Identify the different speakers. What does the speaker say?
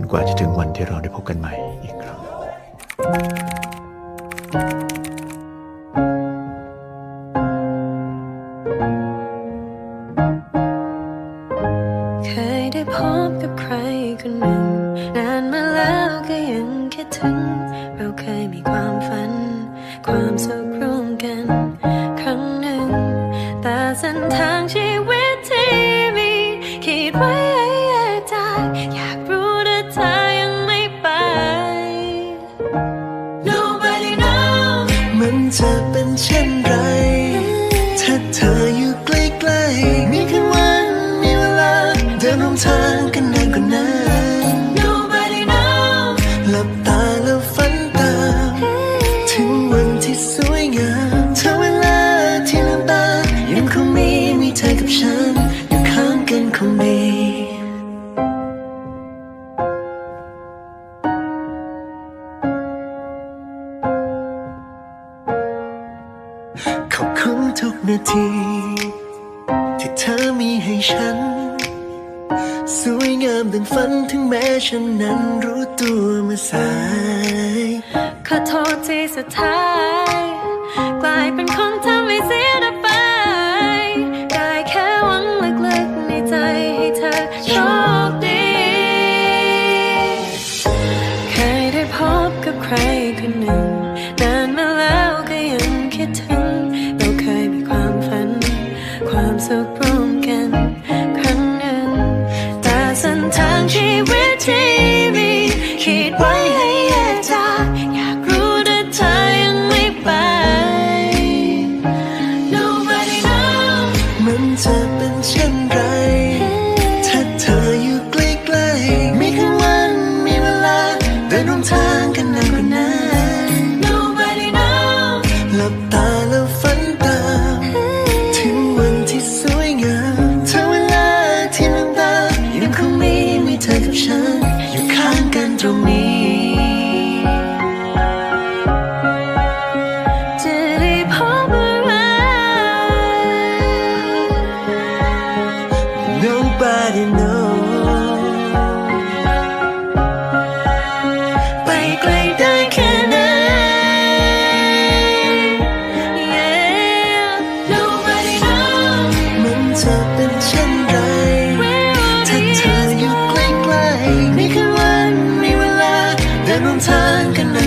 Speaker 1: นกว่าจะถึงวันที่เราได้พบกันใหม่อีกครั้ง
Speaker 2: เคยได้พบกับใครคนหนึ่ง เธอ
Speaker 3: เป็นเช่น ทุกนาที ที่เธอมีให้ฉัน สวยงามดังฝันถึงแม้ฉันนั้นรู้ตัวเมื่อสาย
Speaker 2: ขอโทษที่สุดท้าย กลายเป็นคนทำให้เสียดายไปได้แค่หวังลึกๆในใจให้เธอโชคดี เคยได้พบกับใครคนหนึ่งนาน ลั
Speaker 3: บตาแล้วฝันตามถึงวันที่สวยงามเธอเวลาที่ลืมตายังคงมีมีเธอกับฉัน อยู่ข้างกันตรงนี้
Speaker 2: จะได้พบอะไร
Speaker 3: Nobody knows ทางกันหน่อย